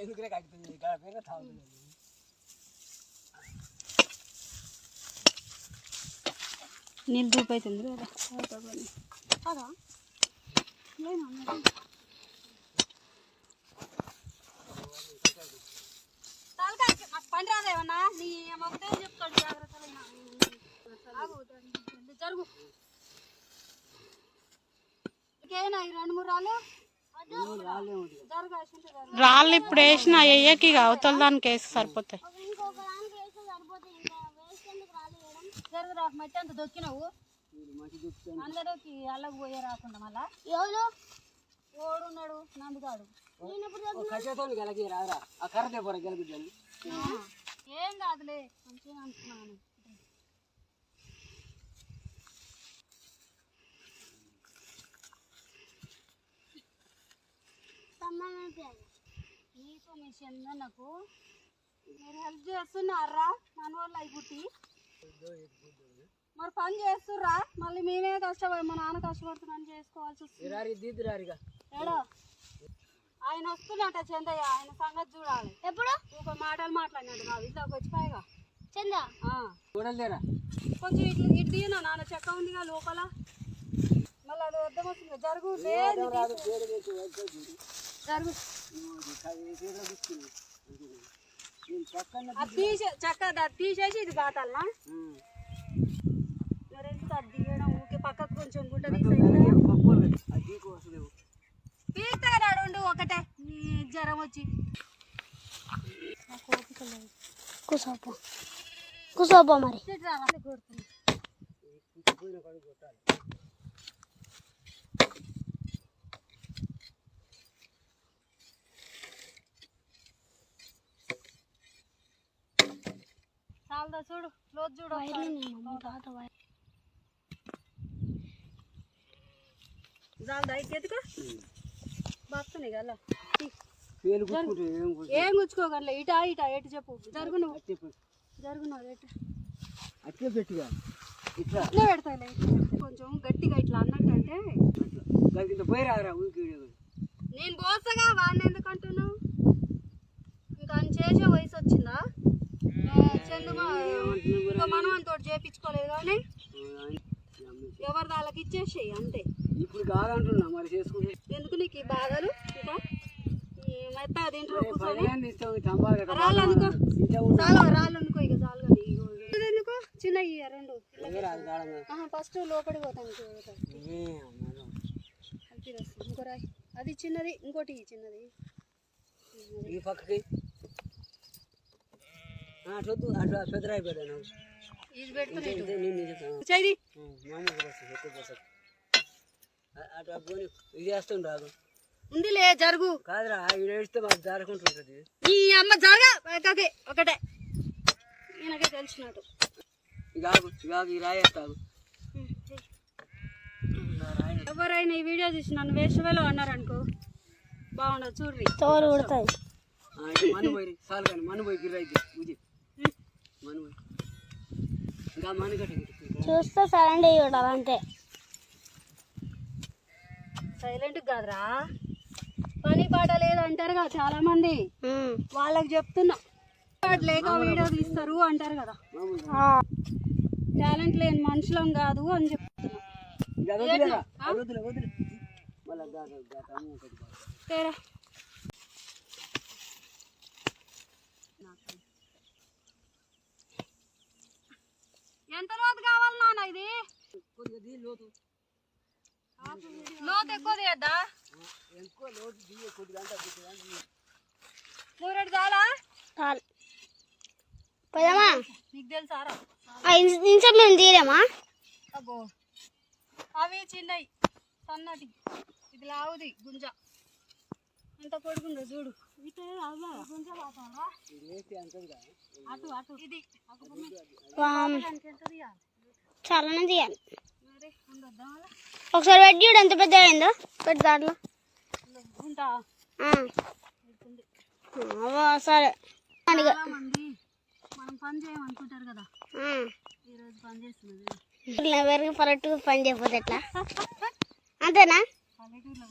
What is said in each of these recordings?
ఎందుకులే కడుతుంది గడప తాగుతుంది. నీళ్ళు దూపు అవుతుంది కదా? నీ ఒకటే చెప్తాడు దాన్ని జరుగు. ఇంకేనా ఈ రెండు మూడు రాళ్ళు? రాళ్ళు ఇప్పుడు వేసిన అయ్యకి అవతల దానికి వేసి సరిపోతాయి. మట్టి అంత దొక్కినావు అందరికి అల్లకి పోయే రాకుండా మళ్ళా ఎవరు? ఓడున్నాడు నందుగాడు ఏం కాదులే మంచిగా అంటున్నాను. నీకు మీ చందనకు మీరు హెల్ప్ చేస్తున్నారా? మన వాళ్ళు అయి పుట్టి? మరి పని చేస్తుర్రా? మళ్ళీ మేమే కష్టపడి మా నాన్న కష్టపడుతున్నాను చేసుకోవాల్సి వస్తుంది. ఏడో? ఆయన వస్తున్నట చందయ్య ఆయన సంగతి చూడాలి. ఎప్పుడు? ఒక మాటలు మాట్లాడినాడు నా వీళ్ళకి వచ్చి పైగా. చంద? చూడలేరా కొంచెం ఇట్లు ఇటు తీయనా నాన్న చెక్క ఉందిగా లోపల. మళ్ళీ అది వద్ద వస్తుంది. జరుగు లేదు రాదు వేరే వేసి వచ్చేది జరుగు చేతిలో తీసుకుని నేను పక్కన అది తీసే చెక్క అది తీసేసి ఇది బాతాలనా ఎందుకు అది తీయడం ఊకే పక్కకు కొంచెం గుడ్డ తీసేది ఉండు ఒకటే. నీ జ్వరం వచ్చి. కూసోపో. కూసోపో మరి. కొడుతుంది. చాలదా చూడు లోతు చూడు. చాలదా ఎత్తుకో. కదా. ఏం గుచ్చుకోగలే? ఇటా ఇటా ఎటు చెప్పు. జరుగు నువ్వు జరుగు నువ్వు ఎటు. అట్లే పెట్టిగా. ఇట్లా. ఇట్లా పెడతాయిలే ఇట్లా పెడతా. కొంచెం గట్టిగా ఇట్లా అన్నట్టు అంటే నేను పోసగా వాడిని ఎందుకు అంటున్నావు? ఇంకా అని చేసే వయసు వచ్చిందా? చందమా? మనం అంత చేపించుకోలేదు కానీ ఎవరి దాళ్ళకి ఇచ్చేసేయి అంతే. ఇప్పుడు కాదంటున్నా మరి చేసుకుంటే. ఎందుకు నీకు ఈ బాధలు? ఇంకా మెత్త తింటారు రాళ్ళు అనుకో. చాలా రాళ్ళు అనుకో ఇక చాలు ఎందుకు? చిన్న రెండు. ఫస్ట్ లోపలికి పోతాను ఇంకో రాయి. అది చిన్నది ఇంకోటి చిన్నది. ఈ పక్కకి. ఆ, అటు వద్దు అటు ఇది వస్తుంది రాదు ఉందిలే జరుగు. కాదురా వేస్తే మాకు జారుకుంటుంటుంది ఈ అమ్మ జరగ ఒకటే ఒకటే. ఈయనకే తెలిసినట్టు. ఇక ఆగు ఈ రాయి వేస్తాగు ఎవరైనా ఈ వీడియో చూసి నన్ను వేసవేలో అన్నారు అనుకో బాగుండదు చూడ్రి తోలు ఉడతాయి. మను పోయి చాలు కానీ మను పోయి గిర్ర చూస్తే సరెండ్ అయ్యి ఉండాలి అంతే సైలెంట్ కాదురా. పని పాట లేదు అంటారు కదా చాలా మంది. వాళ్ళకి చెప్తున్నా. పాట లేక వీడియో తీస్తారు అంటారు కదా. టాలెంట్ లేని మనుషులం కాదు అని చెప్తున్నా ఇక అది వదిలేరా అది వదిలే వదిలే మళ్ళీ దాకా దాకా అమ్మ ఒకటి బాగా. తేడా ఎంత లోతు కావాలి నాన్న ఇది? కొద్దిగా దీ లోతు. లోతు ఎక్కువ తీయద్దా. మూరెడు చాలా? చాలు. పోదామా? నీకు తెలుసారా ఇంచం మేము తీరేమా అబ్బో. అవి చిన్నవి సన్నటి. ఇది లావుది గుంజ. ఎంత పొడుగుందో చూడు. అటు అటు. ఇది తీయాలి? చాలానే? ఒకసారి పెట్టి చూడు ఎంత పెద్ద అయిందో పెట్టి దాంట్లో. సరే. మనం పని చేయమనుకుంటారు కదా. ఈరోజు పని చేస్తున్నది పల్లెటూరు పని చేయకపోతే ఎట్లా? అంతేనా? పల్లెటూరులో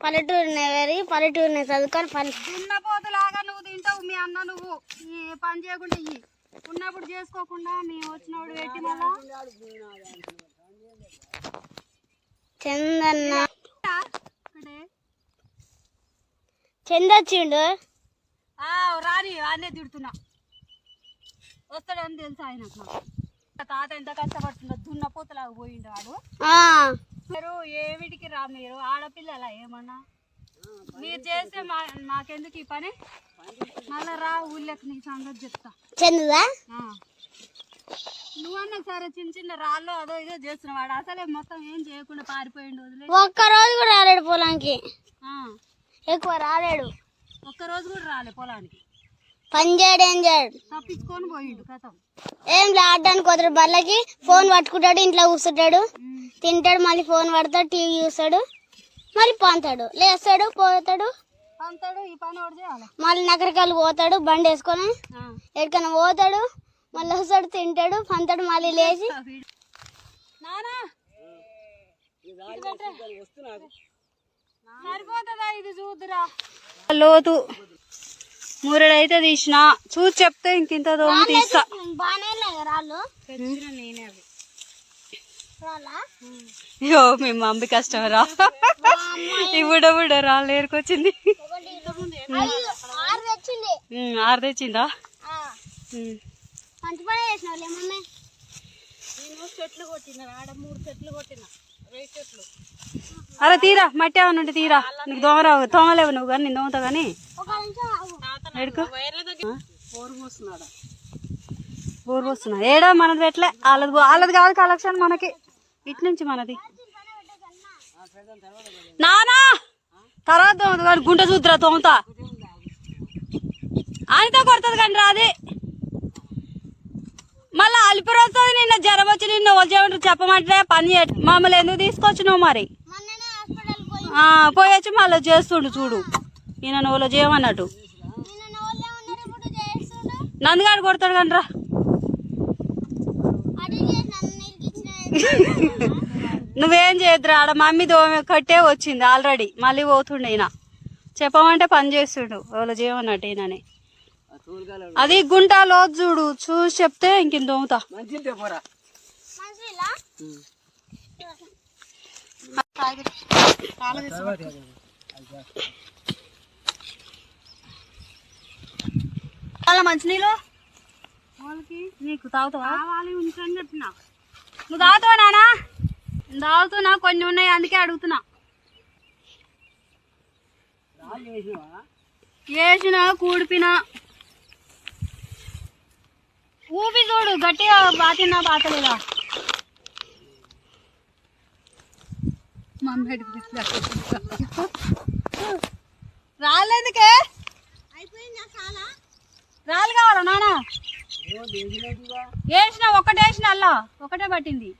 పల్లెటూరుని పెరిగి పల్లెటూరుని చదువుకొని పల్లె దున్నపోతులాగా నువ్వు తింటావు మీ అన్న నువ్వు. ఈ పని చేయకుండా ఇయ్యి. ఉన్నప్పుడు చేసుకోకుండా మేము వచ్చినప్పుడు పెట్టి మళ్ళా. చందన్న. చందొచ్చిండు ఆ, రాని అన్నే తిడుతున్నా. వస్తాడని తెలుసు ఆయనకు తాత ఎంత కష్టపడుతుందో దున్నపోతులాగా పోయిండు వాడు. మీరు ఏమిటికి రా మీరు ఆడపిల్లల ఏమన్నా? మీరు చేస్తే మా మాకెందుకు ఈ పని? మళ్ళా రా ఊళ్ళకి నీ సంగతి చెప్తా. చందుదా ఆ. నువ్వన్నా సరే చిన్న చిన్న రాళ్ళు అదో ఇదో చేస్తున్నావు వాడు అసలే మొత్తం ఏం చేయకుండా పారిపోయిండు వదిలే. ఒక్క రోజు కూడా రాలేడు పొలానికి. ఎక్కువ రాలేడు. ఒక్క రోజు కూడా రాలే పొలానికి. పని చేయడు ఏం చేయడు. తప్పించుకొని పోయిండు కథం ఏం ఆడడానికి పోతాడు బళ్ళకి ఫోన్ పట్టుకుంటాడు ఇంట్లో కూర్చుంటాడు. తింటాడు మళ్ళీ ఫోన్ పడతాడు టీవీ చూస్తాడు. మళ్ళీ పంతాడు. లేస్తాడు పోతాడు. అంతాడు ఈ పని ఒకటి చేయాలి. మళ్ళీ నగరకాలు పోతాడు బండి వేసుకొని. ఎక్కడికైనా పోతాడు. మళ్ళీ వస్తాడు తింటాడు పంతాడు మళ్ళీ లేచి. నానా! సరిపోతుందా? ఇది చూద్దురా. లోతు. మూరెడైతే తీసిన. చూసి చెప్తే ఇంకింత దోమ తీస్తా. అయ్యో మీ మమ్మీ కష్టమరా ఇప్పుడు ఇప్పుడు రాళ్ళు ఏరుకొచ్చింది. ఆరు తెచ్చింది. అరే తీరా మట్టి ఏమన్నా ఉంటే తీరా. నీకు దోమరావు దోమలేవు నువ్వు కానీ నేను దోమతా కానీ. బోర్ వస్తున్నా ఏడా మనది పెట్టలే వాళ్ళది వాళ్ళది కాదు కలెక్షన్ మనకి. ఇటు నుంచి మనది. నానా! తర్వాత కానీ గుంట చూద్దురా తోముతా. ఆయనతో కొడుతుంది కానీ రాది. మళ్ళీ అలిపిరి వస్తుంది నిన్న జ్వరం వచ్చి నిన్న వచ్చేమంటారు చెప్పమంటే పని చేయ మమ్మల్ని ఎందుకు తీసుకొచ్చినావు మరి? మొన్ననే హాస్పిటల్ పోయి ఆ, పోయొచ్చి మళ్ళీ చేస్తుండు చూడు. ఈయన నువ్వులో చేయమన్నట్టు నిన్న నవ్వులే ఉన్నారు ఇప్పుడు చేస్తుండు నందుగాడు కొడతాడు కానీ రా. అటు చేసి నన్ను ఇరికిచ్చిన నువ్వేం చేయద్దురా ఆడ మమ్మీ దోమ కట్టే వచ్చింది ఆల్రెడీ. మళ్ళీ పోతుండే ఈయన. చెప్పమంటే పని చేస్తుండు వాళ్ళు చేయమన్నట్టు ఈయనని. అది గుంట లోతు చూడు చూసి చెప్తే ఇంక దోముతా. పోరా చాలా మంచినీళ్ళు వాళ్ళకి నీకు తాగుతావా? వాళ్ళు ఉంచని చెప్పిన. నువ్వు తాగుతావా నానా? నేను తాగుతున్నా కొన్ని ఉన్నాయి అందుకే అడుగుతున్నా. వేసిన కూడిపిన. ఊపి చూడు గట్టిగా బాతిన్నా బాతలేదా? రాలేదుకే? అయిపోయిందా చాలా? రాళ్ళు కావాలా నానా? వేసిన ఒకటే వేసిన అల్లా. ఒకటే పట్టింది.